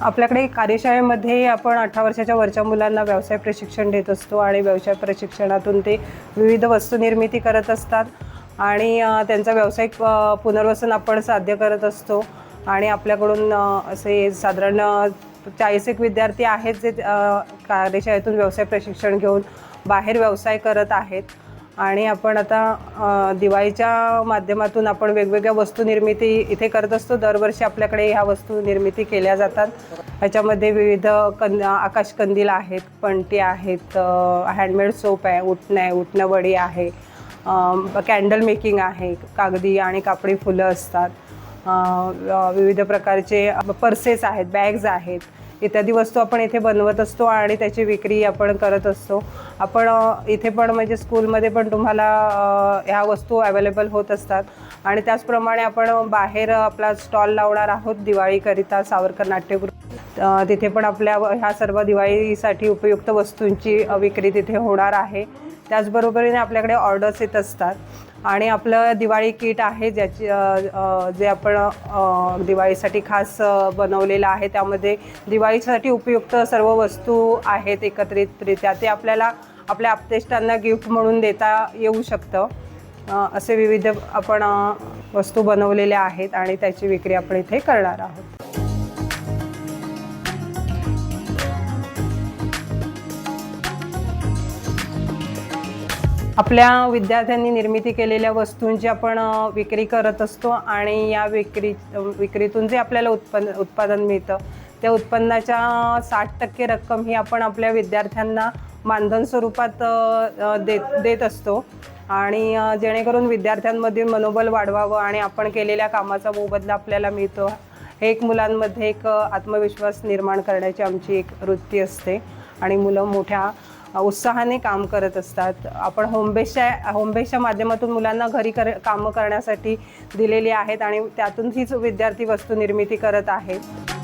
आपल्याकडे कार्यशाळेमध्ये आपण अठरा वर्षाच्या वरच्या मुलांना व्यवसाय प्रशिक्षण देत असतो आणि व्यवसाय प्रशिक्षणातून ते विविध वस्तू निर्मिती करत असतात. आणि त्यांचा व्यावसायिक पुनर्वसन आपण साध्य करत असतो. आणि आपल्याकडून असे साधारण चाळीस एक विद्यार्थी आहेत जे कार्यशाळेतून व्यवसाय प्रशिक्षण घेऊन बाहेर व्यवसाय करत आहेत. आणि आपण आता दिवाळीच्या माध्यमातून आपण वेगवेगळ्या वस्तू निर्मिती इथे करत असतो. दरवर्षी आपल्याकडे ह्या वस्तू निर्मिती केल्या जातात. ह्याच्यामध्ये विविध कं आकाशकंदील आहेत पणटी आहेत हँडमेड सोप आहे उठणं आहे उठणंवडी आहे कॅन्डल मेकिंग आहे कागदी आणि कापडी फुलं असतात. विविध प्रकारचे पर्सेस आहेत बॅग्स आहेत. इत्यादी वस्तू आपण इथे बनवत असतो आणि त्याची विक्री आपण करत असतो. आपण इथे पण म्हणजे स्कूलमध्ये पण तुम्हाला ह्या वस्तू अवेलेबल होत असतात. आणि त्याचप्रमाणे आपण बाहेर आपला स्टॉल लावणार आहोत दिवाळीकरिता सावरकर नाट्यगृह. तिथे पण आपल्या ह्या सर्व दिवाळीसाठी उपयुक्त वस्तूंची विक्री तिथे होणार आहे. त्याचबरोबरीने आपल्याकडे ऑर्डर्स येत असतात. आणि आपलं दिवाळी किट आहे ज्याची जे आपण दिवाळीसाठी खास बनवलेलं आहे. त्यामध्ये दिवाळीसाठी उपयुक्त सर्व वस्तू आहेत एकत्रितरित्या. ते आपल्याला आपल्या आपतेष्टांना गिफ्ट म्हणून देता येऊ शकतं. असे विविध आपण वस्तू बनवलेल्या आहेत आणि त्याची विक्री आपण इथे करणार आहोत. आपल्या विद्यार्थ्यांनी निर्मिती केलेल्या वस्तूंची आपण विक्री करत असतो आणि या विक्री विक्रीतून जे आपल्याला उत्पन्न उत्पादन मिळतं त्या उत्पन्नाच्या साठ टक्के रक्कम ही आपण आपल्या विद्यार्थ्यांना मानधन स्वरूपात देत देत असतो. आणि जेणेकरून विद्यार्थ्यांमधील मनोबल वाढवावं आणि आपण केलेल्या कामाचा मोबदला आपल्याला मिळतो. हे एक मुलांमध्ये एक आत्मविश्वास निर्माण करण्याची आमची एक वृत्ती असते. आणि मुलं मोठ्या उत्साहाने काम करत असतात. आपण होमबेसच्या होमबेसच्या माध्यमातून मुलांना घरी कर कामं करण्यासाठी दिलेली आहेत आणि त्यातून हीच विद्यार्थी वस्तू निर्मिती करत आहेत